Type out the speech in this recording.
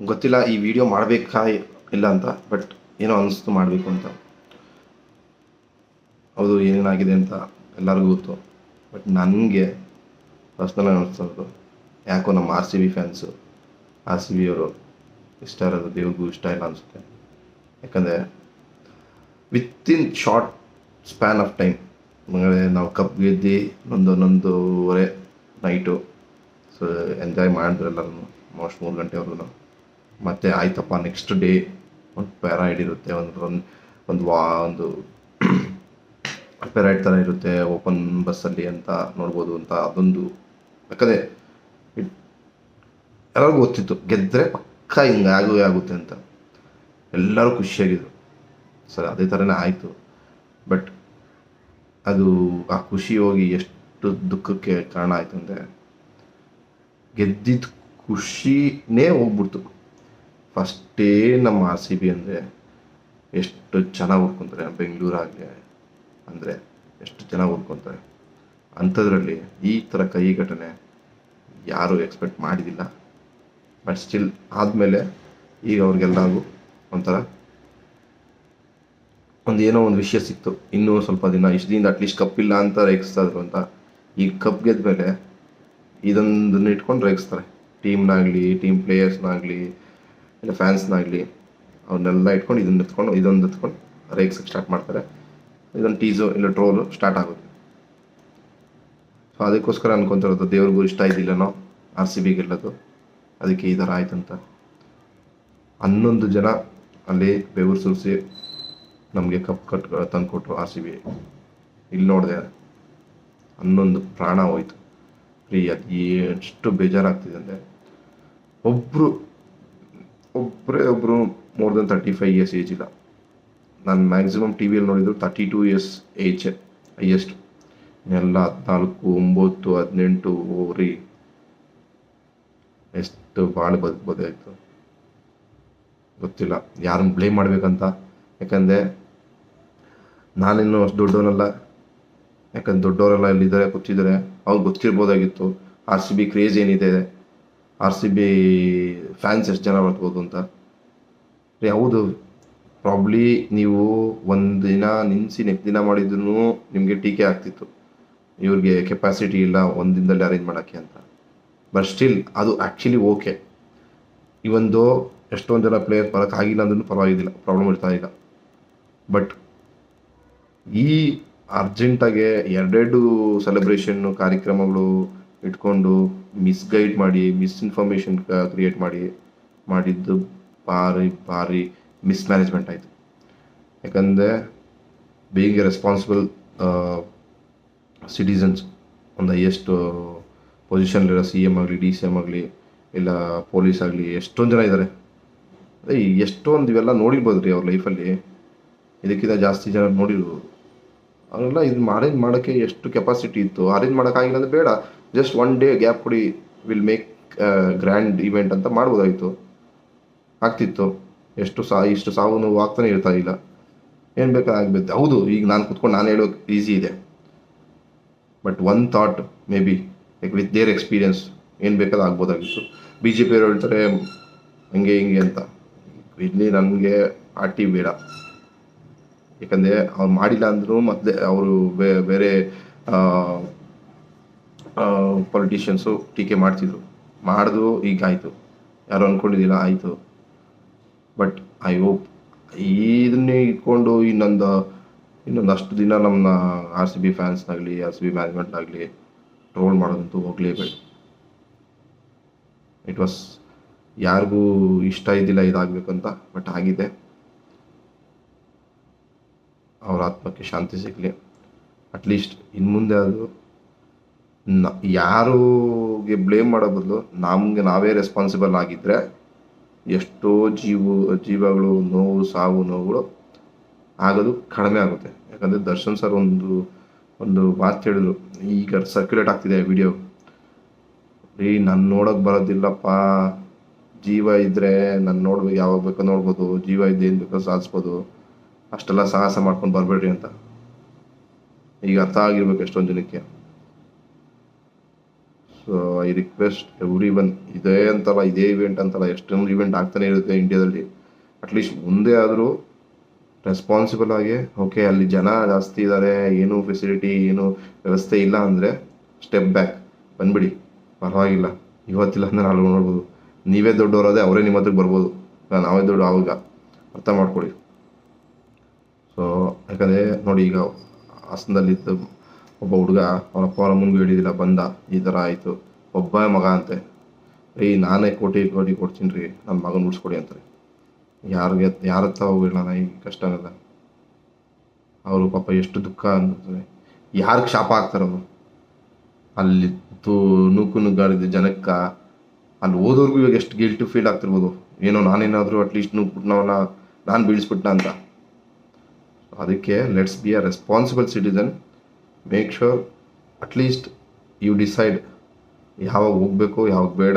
ಗೊತ್ತಿಲ್ಲ, ಈ ವಿಡಿಯೋ ಮಾಡಬೇಕಾ ಇಲ್ಲ ಅಂತ ಬಟ್ ಏನೋ ಅನಿಸ್ತು ಮಾಡಬೇಕು ಅಂತ. ಹೌದು, ಏನೇನಾಗಿದೆ ಅಂತ ಎಲ್ಲರಿಗೂ ಗೊತ್ತು. ಬಟ್ ನನಗೆ ಪರ್ಸ್ನಲ್ ಅನಿಸ್ತದ್ದು ಯಾಕೋ ನಮ್ಮ R C B fans R C B ಅವರು ಇಷ್ಟ ಇರೋದು ದೇವ್ರಿಗೂ ಇಷ್ಟ ಇಲ್ಲ ಅನಿಸುತ್ತೆ. ಯಾಕಂದರೆ within short span of time ನಾವು ಕಪ್ ಗೆದ್ದು ಒಂದು ಒಂದೊಂದೂವರೆ ನೈಟು ಸೊ ಎಂಜಾಯ್ ಮಾಡಿದ್ರು ಎಲ್ಲರೂ ಮೋಸ್ಟ್ ಮೂರು ಗಂಟೆವರೆಗೂ. ಮತ್ತು ಆಯ್ತಪ್ಪ ನೆಕ್ಸ್ಟ್ ಡೇ ಒಂದು ಪ್ಯಾರಾಯ್ಡ್ ಇರುತ್ತೆ, ಒಂದು ಒಂದು ಒಂದು ವಾ, ಒಂದು ಪ್ಯಾರಾಯ್ಡ್ ಥರ ಇರುತ್ತೆ ಓಪನ್ ಬಸ್ಸಲ್ಲಿ ಅಂತ ನೋಡ್ಬೋದು ಅಂತ ಅದೊಂದು ಯಾಕಂದರೆ ಎಲ್ಲರಿಗೂ ಗೊತ್ತಿತ್ತು ಗೆದ್ದರೆ ಪಕ್ಕ ಹಿಂಗೆ ಆಗೋ ಆಗುತ್ತೆ ಅಂತ. ಎಲ್ಲರೂ ಖುಷಿಯಾಗಿದ್ರು. ಸರ್, ಅದೇ ಥರನೇ ಆಯಿತು. ಬಟ್ ಅದು ಆ ಖುಷಿ ಹೋಗಿ ಎಷ್ಟು ದುಃಖಕ್ಕೆ ಕಾರಣ ಆಯಿತು ಅಂದರೆ ಗೆದ್ದಿದ್ದ ಖುಷಿನೇ ಹೋಗ್ಬಿಡ್ತು. ಫಸ್ಟೇ ನಮ್ಮ ಆರ್ ಸಿ ಬಿ ಅಂದರೆ ಎಷ್ಟು ಚೆನ್ನಾಗಿ ಹುಡ್ಕೊತಾರೆ ಬೆಂಗಳೂರಾಗಲಿ ಅಂದರೆ ಎಷ್ಟು ಚೆನ್ನಾಗಿ ಓದ್ಕೊತಾರೆ? ಅಂಥದ್ರಲ್ಲಿ ಈ ಥರ ಕೈ ಘಟನೆ ಯಾರೂ ಎಕ್ಸ್ಪೆಕ್ಟ್ ಮಾಡಿದಿಲ್ಲ. ಬಟ್ ಸ್ಟಿಲ್ ಆದಮೇಲೆ ಈಗ ಅವ್ರಿಗೆಲ್ಲರಿಗೂ ಒಂಥರ ಒಂದು ಏನೋ ಒಂದು ವಿಷಯ ಸಿಕ್ತು. ಇನ್ನೂ ಸ್ವಲ್ಪ ದಿನ, ಇಷ್ಟು ದಿನ ಅಟ್ಲೀಸ್ಟ್ ಕಪ್ ಇಲ್ಲ ಅಂತ ರೇಗಿಸ್ತಾಯಿದ್ರು ಅಂತ. ಈಗ ಕಪ್ ಗೆದ್ದ ಮೇಲೆ ಇದೊಂದನ್ನ ಇಟ್ಕೊಂಡು ರೇಗಿಸ್ತಾರೆ. ಟೀಮ್ನಾಗಲಿ ಟೀಮ್ ಪ್ಲೇಯರ್ಸ್ನಾಗಲಿ ಇಲ್ಲ ಫ್ಯಾನ್ಸ್ನಾಗಲಿ ಅವನ್ನೆಲ್ಲ ಇಟ್ಕೊಂಡು ಇದನ್ನು ಎತ್ಕೊಂಡು, ಇದೊಂದು ಎತ್ಕೊಂಡು ರೇಗ್ಸಕ್ಕೆ ಸ್ಟಾರ್ಟ್ ಮಾಡ್ತಾರೆ. ಇದೊಂದು ಟೀಸು ಇಲ್ಲ ಟ್ರೋಲು ಸ್ಟಾರ್ಟ್ ಆಗುತ್ತೆ. ಸೊ ಅದಕ್ಕೋಸ್ಕರ ಅನ್ಕೊಂತಿರೋದು, ದೇವ್ರಿಗೂ ಇಷ್ಟ ಇದ್ದಿಲ್ಲನೋ ಆರ್ ಸಿ ಬಿ ಗೆಲ್ಲೋದು ಅದಕ್ಕೆ ಈ ಥರ ಆಯ್ತಂತ ಹನ್ನೊಂದು ಜನ ಅಲ್ಲಿ ಬೆವರು ಸುರಿಸಿ ನಮಗೆ ಕಪ್ ಕಟ್ ತಂದುಕೊಟ್ರು ಆರ್ ಸಿ ಬಿ ಇಲ್ಲಿ ನೋಡಿದೆ, ಹನ್ನೊಂದು ಪ್ರಾಣ ಹೋಯ್ತು. ಫ್ರೀ ಅದು ಎಷ್ಟು ಬೇಜಾರಾಗ್ತಿದೆ ಅಂದರೆ ಒಬ್ಬರು ಒಬ್ಬರೇ ಒಬ್ಬರು more than thirty five years age ಇಲ್ಲ. ನಾನು ಮ್ಯಾಕ್ಸಿಮಮ್ ಟಿ ವಿಯಲ್ಲಿ ನೋಡಿದ್ರು thirty two years age highest ಎಲ್ಲ ಹದಿನಾಲ್ಕು, ಒಂಬತ್ತು, ಹದಿನೆಂಟು, ಓರಿ. ಎಷ್ಟು ಭಾಳ ಬದುಕ್ಬೋದಾಯಿತು ಗೊತ್ತಿಲ್ಲ. ಯಾರನ್ನು ಬ್ಲೇಮ್ ಮಾಡಬೇಕಂತ? ಯಾಕಂದರೆ ನಾನಿನ್ನೂ ಅಷ್ಟು ದೊಡ್ಡವನಲ್ಲ. ಯಾಕಂದ್ರೆ ದೊಡ್ಡವರೆಲ್ಲ ಇಲ್ಲಿದ್ದಾರೆ ಕೂತಿದ್ದಾರೆ. ಅವ್ರು ಗೊತ್ತಿರ್ಬೋದಾಗಿತ್ತು. ಆರ್ ಸಿ ಬಿ ಕ್ರೇಜ್ ಏನಿದೆ? ಆರ್ ಸಿ ಬಿ ಫ್ಯಾನ್ಸ್ ಎಷ್ಟು ಜನ ಬರ್ಬೋದು ಅಂತ? ರೀ, ಹೌದು. ಪ್ರಾಬ್ಲಿ ನೀವು ಒಂದು ದಿನ ನಿನ್ಸಿ ನೆಕ್ಸ್ಟ್ ದಿನ ಮಾಡಿದ್ರು ನಿಮಗೆ ಟೀಕೆ ಆಗ್ತಿತ್ತು. ಇವ್ರಿಗೆ ಕೆಪಾಸಿಟಿ ಇಲ್ಲ ಒಂದು ದಿನದಲ್ಲಿ ಅರೇಂಜ್ ಮಾಡೋಕ್ಕೆ ಅಂತ. ಬಟ್ ಸ್ಟಿಲ್ ಅದು ಆ್ಯಕ್ಚುಲಿ ಓಕೆ ಇವೊಂದು ಎಷ್ಟೊಂದು ಜನ ಪ್ಲೇಯರ್ ಬರೋಕ್ಕಾಗಿಲ್ಲ ಅಂದ್ರೂ ಪರವಾಗಿಲ್ಲ ಪ್ರಾಬ್ಲಮ್ ಇರ್ತಾ ಇಲ್ಲ. ಬಟ್ ಈ ಅರ್ಜೆಂಟಾಗೆ ಎರಡೆರಡು ಸೆಲೆಬ್ರೇಷನ್ನು ಕಾರ್ಯಕ್ರಮಗಳು ಇಟ್ಕೊಂಡು ಮಿಸ್ಗೈಡ್ ಮಾಡಿ ಮಿಸ್ಇನ್ಫಾರ್ಮೇಷನ್ ಕ್ರಿಯೇಟ್ ಮಾಡಿ, ಮಾಡಿದ್ದು ಭಾರಿ ಭಾರಿ ಮಿಸ್ಮ್ಯಾನೇಜ್ಮೆಂಟ್ ಆಯಿತು. ಯಾಕಂದರೆ ಬೀಯಿಂಗ್ ಎ ರೆಸ್ಪಾನ್ಸಿಬಲ್ ಸಿಟಿಸನ್ಸ್ ಒಂದು ಹೈಯೆಸ್ಟ್ ಪೊಸಿಷನ್ಲಿರೋ ಸಿ ಎಂ ಆಗಲಿ ಡಿ ಸಿ ಎಂ ಆಗಲಿ, ಇಲ್ಲ ಪೊಲೀಸ್ ಆಗಲಿ, ಎಷ್ಟೊಂದು ಜನ ಇದ್ದಾರೆ ಅದೇ ಎಷ್ಟೊಂದು ಇವೆಲ್ಲ ನೋಡಿರ್ಬೋದು ರೀ ಅವ್ರ ಲೈಫಲ್ಲಿ ಇದಕ್ಕಿಂತ ಜಾಸ್ತಿ ಜನ ನೋಡಿರ್ಬೋದು. ಅವರೆಲ್ಲ ಇದು ಅರೇಂಜ್ ಮಾಡೋಕ್ಕೆ ಎಷ್ಟು ಕೆಪಾಸಿಟಿ ಇತ್ತು ಅರೇಂಜ್ ಮಾಡೋಕ್ಕಾಗಿಲ್ಲ ಅಂದರೆ ಬೇಡ. ಜಸ್ಟ್ ಒನ್ ಡೇ ಗ್ಯಾಪ್ ಕೊಡಿ ವಿಲ್ ಮೇಕ್ ಗ್ರ್ಯಾಂಡ್ ಇವೆಂಟ್ ಅಂತ ಮಾಡ್ಬೋದಾಗಿತ್ತು ಆಗ್ತಿತ್ತು. ಎಷ್ಟು ಸಾ, ಇಷ್ಟು ಸಾವು ನೋವು ಆಗ್ತಾನೆ ಇರ್ತಾ ಇಲ್ಲ. ಏನು ಬೇಕಾಗಬೇಕು ಹೌದು, ಈಗ ನಾನು ಕುತ್ಕೊಂಡು ನಾನು ಹೇಳೋಕೆ ಈಸಿ ಇದೆ. But one thought may be like with their experience ಏನು ಬೇಕಾದ್ರೂ ಆಗ್ಬೋದಾಗಿತ್ತು. ಬಿ ಜೆ ಪಿಯವರು ಹೇಳ್ತಾರೆ, ಹಂಗೆ ಹಿಂಗೆ ಅಂತ. ಇಲ್ಲಿ ನನಗೆ ಪಾರ್ಟಿ ಬೇಡ. ಯಾಕಂದರೆ ಅವ್ರು ಮಾಡಿಲ್ಲ ಅಂದರೂ ಮತ್ತೆ ಅವರು ಬೇರೆ ಪೊಲಿಟಿಷಿಯನ್ಸು ಟೀಕೆ ಮಾಡ್ತಿದ್ರು. ಮಾಡಿದ್ರು ಈಗ ಆಯಿತು. ಯಾರು ಅಂದ್ಕೊಂಡಿದ್ದಿಲ್ಲ ಆಯಿತು. ಬಟ್ ಐ ಹೋಪ್ ಇದನ್ನೇ ಇಟ್ಕೊಂಡು ಇನ್ನೊಂದು ಇನ್ನೊಂದು ಅಷ್ಟು ದಿನ ನಮ್ಮನ್ನ ಆರ್ ಸಿ ಬಿ ಫ್ಯಾನ್ಸ್ನಾಗಲಿ ಆರ್ ಸಿ ಬಿ ಮ್ಯಾನೇಜ್ಮೆಂಟ್ನಾಗಲಿ ಟ್ರೋಲ್ ಮಾಡೋದಂತೂ ಹೋಗಲೇಬೇಡ ಇಟ್ ವಾಸ್ ಯಾರಿಗೂ ಇಷ್ಟ ಇದ್ದಿಲ್ಲ ಇದಾಗಬೇಕಂತ ಬಟ್ ಆಗಿದೆ. ಅವರ ಆತ್ಮಕ್ಕೆ ಶಾಂತಿ ಸಿಗಲಿ. ಅಟ್ಲೀಸ್ಟ್ ಇನ್ನು ಮುಂದೆ ಅದು ನ ಯಾರಿಗೆ ಬ್ಲೇಮ್ ಮಾಡೋ ಬದಲು ನಮಗೆ ನಾವೇ ರೆಸ್ಪಾನ್ಸಿಬಲ್ ಆಗಿದ್ದರೆ ಎಷ್ಟೋ ಜೀವ, ಜೀವಗಳು, ನೋವು, ಸಾವು, ನೋವುಗಳು ಆಗೋದು ಕಡಿಮೆ ಆಗುತ್ತೆ. ಯಾಕಂದರೆ ದರ್ಶನ್ ಸರ್ ಒಂದು ಒಂದು ಮಾತು ಹೇಳಿದ್ರು, ಈಗ ಸರ್ಕ್ಯುಲೇಟ್ ಆಗ್ತಿದೆ ವಿಡಿಯೋ ರೀ, ನಾನು ನೋಡೋಕೆ ಬರೋದಿಲ್ಲಪ್ಪ. ಜೀವ ಇದ್ದರೆ ನಾನು ನೋಡ್ಬೇಕು ಯಾವಾಗ ಬೇಕೋ ನೋಡ್ಬೋದು. ಜೀವ ಇದ್ದೆ ಏನು ಬೇಕೋ ಸಾಧಿಸ್ಬೋದು. ಅಷ್ಟೆಲ್ಲ ಸಾಹಸ ಮಾಡ್ಕೊಂಡು ಬರಬೇಡ್ರಿ ಅಂತ. ಈಗ ಅರ್ಥ ಆಗಿರ್ಬೇಕು ಎಷ್ಟೊಂದು ಜನಕ್ಕೆ. So I request everyone ಇದೇ ಅಂತಲ್ಲ, ಇದೇ ಇವೆಂಟ್ ಅಂತಲ್ಲ ಎಷ್ಟೊಂದು ಇವೆಂಟ್ ಆಗ್ತಾನೆ ಇರುತ್ತೆ ಇಂಡಿಯಾದಲ್ಲಿ ಅಟ್ಲೀಸ್ಟ್ ಮುಂದೆ ಆದರೂ ರೆಸ್ಪಾನ್ಸಿಬಲ್ ಆಗಿ ಓಕೆ ಅಲ್ಲಿ ಜನ ಜಾಸ್ತಿ ಇದ್ದಾರೆ ಏನು ಫೆಸಿಲಿಟಿ ಏನು ವ್ಯವಸ್ಥೆ ಇಲ್ಲ ಅಂದರೆ ಸ್ಟೆಪ್ ಬ್ಯಾಕ್ ಬಂದ್ಬಿಡಿ. ಪರವಾಗಿಲ್ಲ. ಇವತ್ತಿಲ್ಲ ಅಂದರೆ ನಾಳೆ ನೋಡ್ಬೋದು. ನೀವೇ ದೊಡ್ಡವರಾದ್ರೆ ಅವರೇ ನಿಮ್ಮ ಹತ್ರಕ್ಕೆ ಬರ್ಬೋದು. ನಾವೇ ದೊಡ್ಡ ಆವಾಗ ಅರ್ಥ ಮಾಡ್ಕೊಳ್ಳಿ. ಸೊ ಯಾಕಂದರೆ ನೋಡಿ ಈಗ ಹಾಸನದಲ್ಲಿದ್ದ ಒಬ್ಬ ಹುಡುಗ ಅವನ ಅವರ ಮುಂದೆ ಹಿಡಿದಿಲ್ಲ ಬಂದ. ಈ ಥರ ಆಯಿತು. ಒಬ್ಬ ಮಗ ಅಂತೆ. ರೀ ನಾನೇ ಕೋಟಿ ಕೋಟಿ ಕೊಡ್ತೀನಿ ರೀ. ನನ್ನ ಮಗನ ಉಳಿಸ್ಕೊಡಿ ಅಂತಾರೆ. ಯಾರಿಗೆ ಯಾರ ಹತ್ರ ಹೋಗಿಲ್ಲ ಈ ಕಷ್ಟನೆಲ್ಲ. ಅವರು ಪಾಪ ಎಷ್ಟು ದುಃಖ ಅನ್ಸುತ್ತೆ. ಯಾರಿಗೆ ಶಾಪ ಹಾಕ್ತಾರೆ ಅವರು? ಅಲ್ಲಿ ತೂ ನೂಕು ನುಗ್ಗಾಡಿದ ಜನಕ್ಕೆ ಅಲ್ಲಿ ಓದೋರ್ಗು ಇವಾಗ ಎಷ್ಟು ಗಿಲ್ಟಿ ಫೀಲ್ ಆಗ್ತಿರ್ಬೋದು. ಏನೋ ನಾನೇನಾದರೂ ಅಟ್ಲೀಸ್ಟ್ ನೂಕ್ಬಿಟ್ನವನ್ನ ನಾನು ಬೀಳಿಸ್ಬಿಟ್ನ ಅಂತ. ಅದಕ್ಕೆ let's be a responsible citizen make sure at least you decide ಯಾವಾಗ ಹೋಗ್ಬೇಕು ಯಾವಾಗ ಬೇಡ.